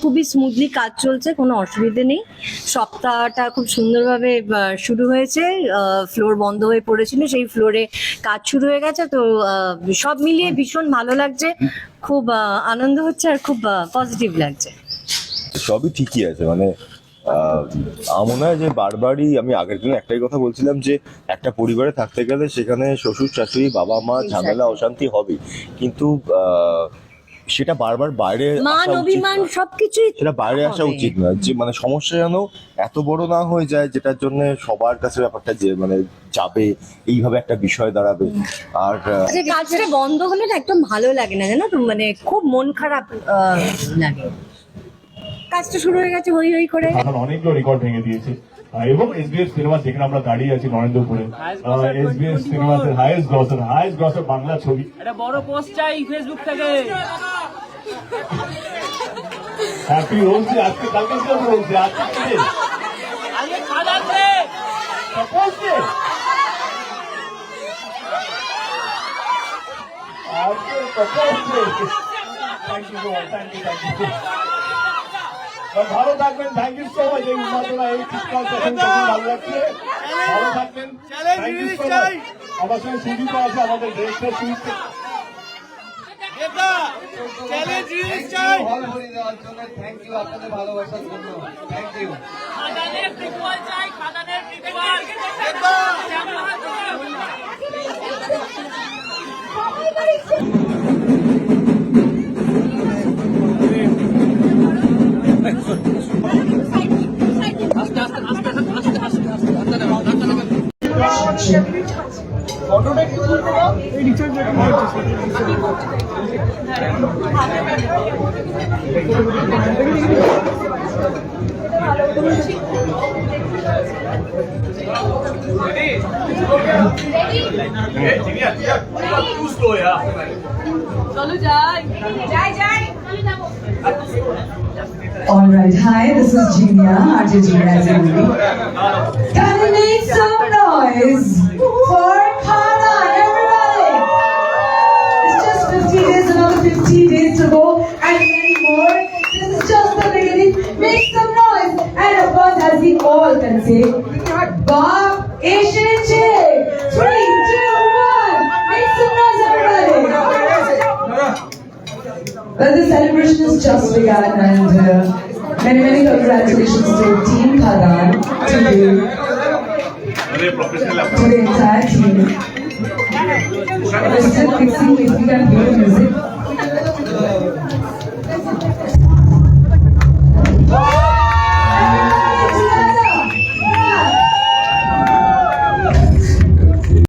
খুবই স্মুথলি কাজ চলছে কোনো অসুবিধে নেই। সপ্তাহটা খুব সুন্দরভাবে শুরু হয়েছে ফ্লোর বন্ধ হয়ে পড়েছিল সেই ফ্লোরে কাজ শুরু হয়ে গেছে। তো সব মিলিয়ে ভীষণ ভালো লাগছে খুব আনন্দ হচ্ছে আর খুব পজিটিভ লাগছে। সবই ঠিকই আছে মানে আমার মনে হয় যে বারবারই আমি আগের দিন একটাই কথা বলছিলাম যে একটা পরিবারে থাকতে গেলে সেখানে শ্বশুর শাশুড়ি বাবা মা ঝামেলা অশান্তি হবে কিন্তু আহ, সেটা বারবার বাইরে মান অভিমান সবকিছু সবকিছুই সেটা বাইরে আসা উচিত না যে মানে সমস্যা যেন এত বড় না হয়ে যায় যেটার জন্য সবার কাছে ব্যাপারটা যে মানে যাবে এইভাবে একটা বিষয় দাঁড়াবে। আর যে কাজটা বন্ধ হলে না একদম ভালো লাগে না জানো তো? মানে খুব মন খারাপ লাগে। কাজটা শুরু হয়ে গেছে হই হই করে। এখন অনেকগুলো রেকর্ড ভেঙে দিয়েছে। এবং এসবিএস সিনেমা যেখানে আমরা দাঁড়িয়ে আছি নরেন্দ্রপুরে। এসবিএস সিনেমাতে highest grosser highest grosser Bangla? ছবি। একটা বড় পোস্ট চাই ফেসবুক থেকে। হ্যাপি রোলছে আজকে কালকে কি রোলছে আজকে Suppose আজকে day. Thank you so much, thank ভালো থাকবেন। থ্যাংক ইউ সো মাচ এই উন্মাদনা এই চিৎকার যখন ভালো লাগছে ভালো থাকবেন। থ্যাংক ইউ সো মাচ আমার সঙ্গে সুদীপ আছে আমাদের ডিরেক্টর সুদীপ চ্যালেঞ্জ রিলিজ চাই হল ভরে দেওয়ার জন্য থ্যাংক ইউ আপনাদের ভালোবাসার জন্য। থ্যাংক ইউ খাদানের চাই খাদানের All right, hi, this is Genia, RJ Genia as know. 40 days to go and many more. This is just the beginning. Make some noise. And of course, as we all can say, we cannot Bob Asian Jay. Three, two, one. Make some noise, everybody. Well, the celebration has just begun and uh, many, many congratulations to Team Khadan, to you, profesional. Por entrar aqui. Você tem que se identificar pelo music.